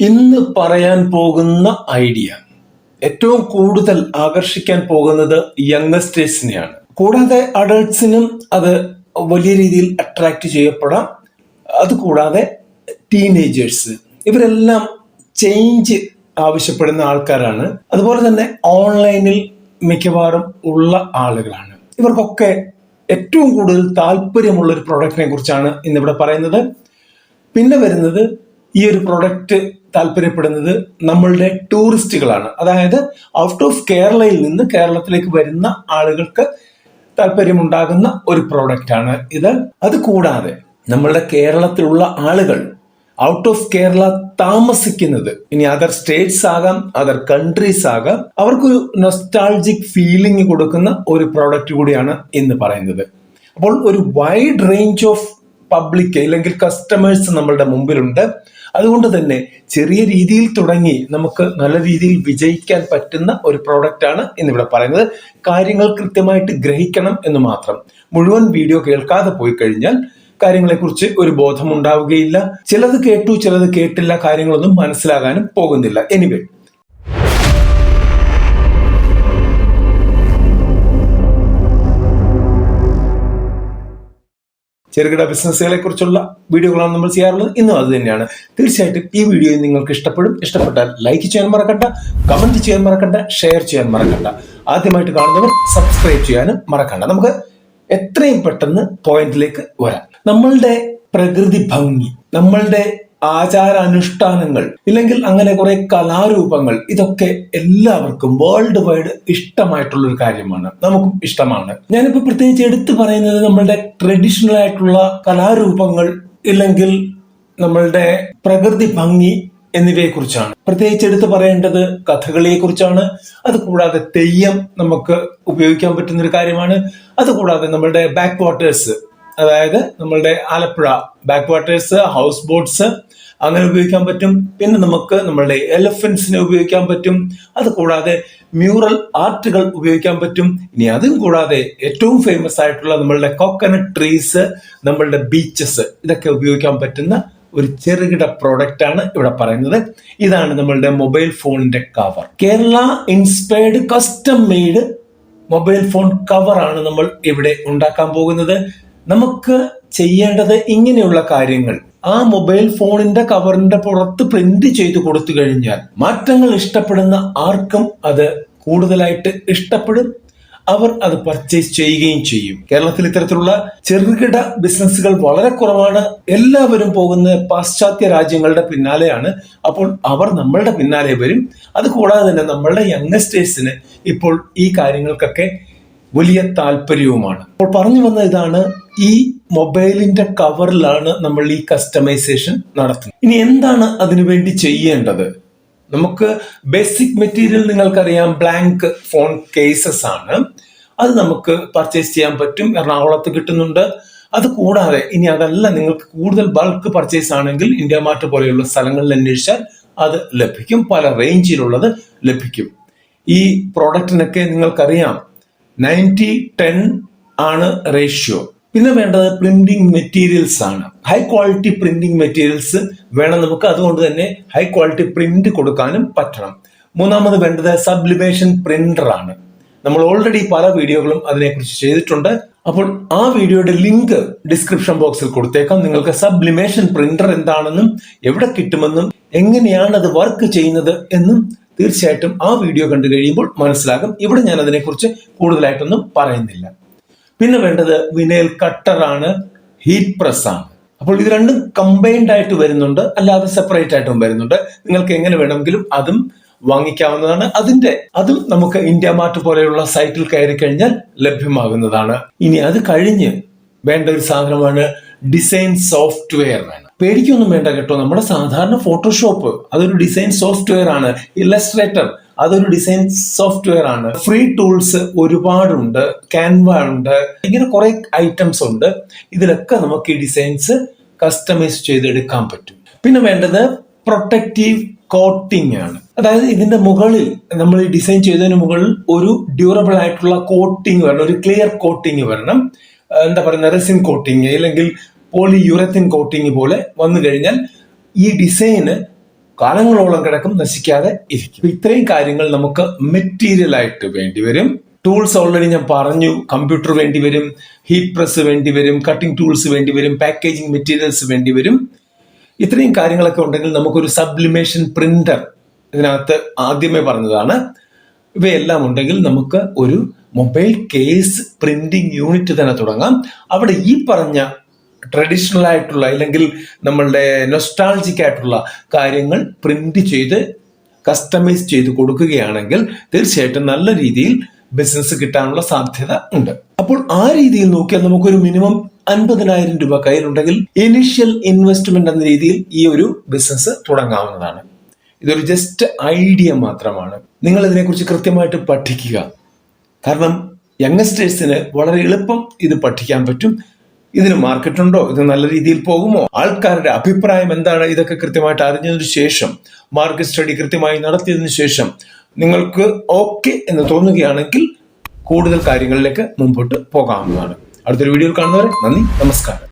ഇന്ന് പറയാൻ പോകുന്ന ഐഡിയ. ഏറ്റവും കൂടുതൽ ആകർഷിക്കാൻ പോകുന്നത് യങ്സ്റ്റേഴ്സിനെയാണ്. കൂടാതെ അഡൾട്ട്സിനും അത് വലിയ രീതിയിൽ അട്രാക്ട് ചെയ്യപ്പെടാം. അതുകൂടാതെ ടീനേജേഴ്സ് ഇവരെല്ലാം ചേഞ്ച് ആവശ്യപ്പെടുന്ന ആൾക്കാരാണ്. അതുപോലെ തന്നെ ഓൺലൈനിൽ മിക്കവാറും ഉള്ള ആളുകളാണ്. ഇവർക്കൊക്കെ ഏറ്റവും കൂടുതൽ താല്പര്യമുള്ള ഒരു പ്രോഡക്റ്റിനെ കുറിച്ചാണ് ഇന്നിവിടെ പറയുന്നത്. പിന്നെ വരുന്നത് ഈ ഒരു പ്രൊഡക്റ്റ് താല്പര്യപ്പെടുന്നത് നമ്മളുടെ ടൂറിസ്റ്റുകളാണ്. അതായത് ഔട്ട് ഓഫ് കേരളയിൽ നിന്ന് കേരളത്തിലേക്ക് വരുന്ന ആളുകൾക്ക് താല്പര്യമുണ്ടാകുന്ന ഒരു പ്രോഡക്റ്റ് ആണ് ഇത്. അത് കൂടാതെ നമ്മളുടെ കേരളത്തിലുള്ള ആളുകൾ ഔട്ട് ഓഫ് കേരള താമസിക്കുന്നത് ഇനി അതർ സ്റ്റേറ്റ്സ് ആകാം അതർ കൺട്രീസ് ആകാം അവർക്കൊരു നൊസ്റ്റാൾജിക് ഫീലിംഗ് കൊടുക്കുന്ന ഒരു പ്രോഡക്റ്റ് കൂടിയാണ് എന്ന് പറയുന്നത്. അപ്പോൾ ഒരു വൈഡ് റേഞ്ച് ഓഫ് പബ്ലിക് അല്ലെങ്കിൽ കസ്റ്റമേഴ്സ് നമ്മളുടെ മുമ്പിലുണ്ട്. അതുകൊണ്ട് തന്നെ ചെറിയ രീതിയിൽ തുടങ്ങി നമുക്ക് നല്ല രീതിയിൽ വിജയിക്കാൻ പറ്റുന്ന ഒരു പ്രോഡക്റ്റ് ആണ് ഇന്നിവിടെ പറയുന്നത്. കാര്യങ്ങൾ കൃത്യമായിട്ട് ഗ്രഹിക്കണം എന്ന് മാത്രം. മുഴുവൻ വീഡിയോ കേൾക്കാതെ പോയി കഴിഞ്ഞാൽ കാര്യങ്ങളെക്കുറിച്ച് ഒരു ബോധം ഉണ്ടാവുകയില്ല ചിലത് കേട്ടു ചിലത് കേട്ടില്ല കാര്യങ്ങളൊന്നും മനസ്സിലാകാനും പോകുന്നില്ല. എനിവേ ചെറുകിട ബിസിനസ്സുകളെ കുറിച്ചുള്ള വീഡിയോകളാണ് നമ്മൾ ചെയ്യാറുള്ളത്. ഇന്നും അത് തന്നെയാണ്. തീർച്ചയായിട്ടും ഈ വീഡിയോ നിങ്ങൾക്ക് ഇഷ്ടപ്പെടും. ഇഷ്ടപ്പെട്ടാൽ ലൈക്ക് ചെയ്യാൻ മറക്കണ്ട കമന്റ് ചെയ്യാൻ മറക്കണ്ട ഷെയർ ചെയ്യാൻ മറക്കണ്ട. ആദ്യമായിട്ട് കാണുന്നവർ സബ്സ്ക്രൈബ് ചെയ്യാനും മറക്കണ്ട. നമുക്ക് എത്രയും പെട്ടെന്ന് പോയിന്റിലേക്ക് വരാം. നമ്മളുടെ പ്രകൃതി ഭംഗി നമ്മളുടെ ആചാരാനുഷ്ഠാനങ്ങൾ ഇല്ലെങ്കിൽ അങ്ങനെ കുറെ കലാരൂപങ്ങൾ ഇതൊക്കെ എല്ലാവർക്കും വേൾഡ് വൈഡ് ഇഷ്ടമായിട്ടുള്ള ഒരു കാര്യമാണ്. നമുക്കും ഇഷ്ടമാണ്. ഞാനിപ്പോ പ്രത്യേകിച്ച് എടുത്തു പറയുന്നത് നമ്മളുടെ ട്രഡീഷണൽ ആയിട്ടുള്ള കലാരൂപങ്ങൾ ഇല്ലെങ്കിൽ നമ്മളുടെ പ്രകൃതി ഭംഗി എന്നിവയെ കുറിച്ചാണ് പ്രത്യേകിച്ച് എടുത്തു പറയേണ്ടത് കഥകളിയെ കുറിച്ചാണ് അതുകൂടാതെ തെയ്യം നമുക്ക് ഉപയോഗിക്കാൻ പറ്റുന്ന ഒരു കാര്യമാണ്. അതുകൂടാതെ നമ്മളുടെ ബാക്ക് വാട്ടേഴ്സ് അതായത് നമ്മളുടെ Alappuzha backwaters houseboats അങ്ങനെ ഉപയോഗിക്കാൻ പറ്റും. പിന്നെ നമുക്ക് നമ്മളുടെ എലഫൻസിനെ ഉപയോഗിക്കാൻ പറ്റും. അത് കൂടാതെ മ്യൂറൽ ആർട്ടുകൾ ഉപയോഗിക്കാൻ പറ്റും. ഇനി അതും കൂടാതെ ഏറ്റവും ഫേമസ് ആയിട്ടുള്ള നമ്മളുടെ കോക്കനട്ട് ട്രീസ് നമ്മളുടെ ബീച്ചസ് ഇതൊക്കെ ഉപയോഗിക്കാൻ പറ്റുന്ന ഒരു ചെറുകിട പ്രോഡക്റ്റ് ആണ് ഇവിടെ പറയുന്നത്. ഇതാണ് നമ്മളുടെ മൊബൈൽ ഫോണിന്റെ cover Kerala inspired custom made mobile phone cover ആണ് നമ്മൾ ഇവിടെ ഉണ്ടാക്കാൻ പോകുന്നത്. നമുക്ക് ചെയ്യേണ്ടത് ഇങ്ങനെയുള്ള കാര്യങ്ങൾ. ആ മൊബൈൽ ഫോണിന്റെ കവറിന്റെ പുറത്ത് പ്രിന്റ് ചെയ്ത് കൊടുത്തു കഴിഞ്ഞാൽ മാറ്റങ്ങൾ ഇഷ്ടപ്പെടുന്ന ആർക്കും അത് കൂടുതലായിട്ട് ഇഷ്ടപ്പെടും. അവർ അത് പർച്ചേസ് ചെയ്യുകയും ചെയ്യും. കേരളത്തിൽ ഇത്തരത്തിലുള്ള ചെറുകിട ബിസിനസ്സുകൾ വളരെ കുറവാണ്. എല്ലാവരും പോകുന്ന പാശ്ചാത്യ രാജ്യങ്ങളുടെ പിന്നാലെയാണ്. അപ്പോൾ അവർ നമ്മളുടെ പിന്നാലെ വരും. അത് കൂടാതെ തന്നെ നമ്മളുടെ യങ്സ്റ്റേഴ്സിന് ഇപ്പോൾ ഈ കാര്യങ്ങൾക്കൊക്കെ വലിയ താല്പര്യവുമാണ്. അപ്പോൾ പറഞ്ഞു വന്ന ഇതാണ് ഈ മൊബൈലിന്റെ കവറിലാണ് നമ്മൾ ഈ കസ്റ്റമൈസേഷൻ നടത്തുന്നത്. ഇനി എന്താണ് അതിനുവേണ്ടി ചെയ്യേണ്ടത്? നമുക്ക് ബേസിക് മെറ്റീരിയൽ നിങ്ങൾക്കറിയാം ബ്ലാങ്ക് ഫോൺ കേസസ് ആണ്. അത് നമുക്ക് പർച്ചേസ് ചെയ്യാൻ പറ്റും എറണാകുളത്ത് കിട്ടുന്നുണ്ട്. അത് കൂടാതെ ഇനി അതല്ല നിങ്ങൾക്ക് കൂടുതൽ ബൾക്ക് പർച്ചേസ് ആണെങ്കിൽ ഇന്ത്യ മാർട്ട് പോലെയുള്ള സ്ഥലങ്ങളിൽ അന്വേഷിച്ചാൽ അത് ലഭിക്കും പല റേഞ്ചിലുള്ളത് ലഭിക്കും. ഈ പ്രോഡക്റ്റിനൊക്കെ നിങ്ങൾക്കറിയാം നയന്റി ടെൻ ആണ് റേഷ്യോ പിന്നെ വേണ്ടത് പ്രിന്റിംഗ് മെറ്റീരിയൽസ് ആണ്. ഹൈ ക്വാളിറ്റി പ്രിന്റിംഗ് മെറ്റീരിയൽസ് വേണം നമുക്ക്. അതുകൊണ്ട് തന്നെ ഹൈ ക്വാളിറ്റി പ്രിന്റ് കൊടുക്കാനും പറ്റണം. മൂന്നാമത് വേണ്ടത് സബ്ലിമേഷൻ പ്രിന്റർ ആണ്. നമ്മൾ ഓൾറെഡി പല വീഡിയോകളും അതിനെക്കുറിച്ച് ചെയ്തിട്ടുണ്ട്. അപ്പോൾ ആ വീഡിയോയുടെ ലിങ്ക് ഡിസ്ക്രിപ്ഷൻ ബോക്സിൽ കൊടുത്തേക്കാം. നിങ്ങൾക്ക് സബ്ലിമേഷൻ പ്രിന്റർ എന്താണെന്നും എവിടെ കിട്ടുമെന്നും എങ്ങനെയാണ് അത് വർക്ക് ചെയ്യുന്നത് എന്നും തീർച്ചയായിട്ടും ആ വീഡിയോ കണ്ടു കഴിയുമ്പോൾ മനസ്സിലാകും. ഇവിടെ ഞാൻ അതിനെക്കുറിച്ച് കൂടുതലായിട്ടൊന്നും പറയുന്നില്ല. പിന്നെ വേണ്ടത് വിനയൽ കട്ടറാണ് ഹീറ്റ് പ്രസ് ആണ്. അപ്പോൾ ഇത് രണ്ടും കമ്പൈൻഡ് ആയിട്ട് വരുന്നുണ്ട് അല്ലാതെ സെപ്പറേറ്റ് ആയിട്ടും വരുന്നുണ്ട്. നിങ്ങൾക്ക് എങ്ങനെ വേണമെങ്കിലും അതും വാങ്ങിക്കാവുന്നതാണ്. അതിന്റെ അതും നമുക്ക് ഇന്ത്യ മാർട്ട് പോലെയുള്ള സൈറ്റിൽ കയറി കഴിഞ്ഞാൽ ലഭ്യമാകുന്നതാണ്. ഇനി അത് കഴിഞ്ഞ് വേണ്ട ഒരു സാധനമാണ് ഡിസൈൻ സോഫ്റ്റ്വെയർ വേണം പേടിക്കൊന്നും വേണ്ട കേട്ടോ നമ്മുടെ സാധാരണ ഫോട്ടോഷോപ്പ് അതൊരു ഡിസൈൻ സോഫ്റ്റ്വെയർ ആണ് ഇല്ലസ്ട്രേറ്റർ അതൊരു ഡിസൈൻ സോഫ്റ്റ്വെയർ ആണ്. ഫ്രീ ടൂൾസ് ഒരുപാടുണ്ട് ക്യാൻവ ഉണ്ട് ഇങ്ങനെ കുറെ ഐറ്റംസ് ഉണ്ട്. ഇതിലൊക്കെ നമുക്ക് ഈ ഡിസൈൻസ് കസ്റ്റമൈസ് ചെയ്തെടുക്കാൻ പറ്റും. പിന്നെ വേണ്ടത് പ്രൊട്ടക്റ്റീവ് കോട്ടിംഗ് ആണ്. അതായത് ഇതിന്റെ മുകളിൽ നമ്മൾ ഈ ഡിസൈൻ ചെയ്തതിന് മുകളിൽ ഒരു ഡ്യൂറബിൾ ആയിട്ടുള്ള കോട്ടിംഗ് വരണം ഒരു ക്ലിയർ കോട്ടിംഗ് വരണം. എന്താ പറയുക റെസിൻ കോട്ടിംഗ് അല്ലെങ്കിൽ പോളി യുറത്തിൻ കോട്ടിംഗ് പോലെ വന്നു കഴിഞ്ഞാൽ ഈ ഡിസൈന് കാലങ്ങളോളം കിടക്കും നശിക്കാതെ ഇരിക്കും. ഇത്രയും കാര്യങ്ങൾ നമുക്ക് മെറ്റീരിയൽ ആയിട്ട് വേണ്ടി വരും. ടൂൾസ് ഓൾറെഡി ഞാൻ പറഞ്ഞു കമ്പ്യൂട്ടർ വേണ്ടി വരും ഹീറ്റ് പ്രസ് വേണ്ടി വരും കട്ടിംഗ് ടൂൾസ് വേണ്ടി വരും പാക്കേജിംഗ് മെറ്റീരിയൽസ് വേണ്ടി വരും. ഇത്രയും കാര്യങ്ങളൊക്കെ ഉണ്ടെങ്കിൽ നമുക്കൊരു സബ്ലിമേഷൻ പ്രിന്റർ ഇതിനകത്ത് ആദ്യമേ പറഞ്ഞതാണ്. ഇവയെല്ലാം ഉണ്ടെങ്കിൽ നമുക്ക് ഒരു മൊബൈൽ കേസ് പ്രിന്റിംഗ് യൂണിറ്റ് തന്നെ തുടങ്ങാം. അവിടെ ഈ പറഞ്ഞ ട്രഡീഷണൽ ആയിട്ടുള്ള അല്ലെങ്കിൽ നമ്മളുടെ നൊസ്റ്റാൾജിക് ആയിട്ടുള്ള കാര്യങ്ങൾ പ്രിന്റ് ചെയ്ത് കസ്റ്റമൈസ് ചെയ്ത് കൊടുക്കുകയാണെങ്കിൽ തീർച്ചയായിട്ടും നല്ല രീതിയിൽ ബിസിനസ് കിട്ടാനുള്ള സാധ്യത ഉണ്ട്. അപ്പോൾ ആ രീതിയിൽ നോക്കിയാൽ നമുക്കൊരു മിനിമം അൻപതിനായിരം രൂപ കയ്യിലുണ്ടെങ്കിൽ ഇനിഷ്യൽ ഇൻവെസ്റ്റ്മെന്റ് എന്ന രീതിയിൽ ഈ ഒരു ബിസിനസ് തുടങ്ങാവുന്നതാണ്. ഇതൊരു ജസ്റ്റ് ഐഡിയ മാത്രമാണ്. നിങ്ങൾ ഇതിനെക്കുറിച്ച് കൃത്യമായിട്ട് പഠിക്കുക. കാരണം യങ്സ്റ്റേഴ്സിന് വളരെ എളുപ്പം ഇത് പഠിക്കാൻ പറ്റും. ഇതിന് മാർക്കറ്റ് ഉണ്ടോ ഇത് നല്ല രീതിയിൽ പോകുമോ? ആൾക്കാരുടെ അഭിപ്രായം എന്താണ്? ഇതൊക്കെ കൃത്യമായിട്ട് അറിഞ്ഞതിന് ശേഷം മാർക്കറ്റ് സ്റ്റഡി കൃത്യമായി നടത്തിയതിനു ശേഷം നിങ്ങൾക്ക് ഓക്കെ എന്ന് തോന്നുകയാണെങ്കിൽ കൂടുതൽ കാര്യങ്ങളിലേക്ക് മുമ്പോട്ട് പോകാവുന്നതാണ്. അടുത്തൊരു വീഡിയോയിൽ കാണുന്നവരെ നന്ദി നമസ്കാരം.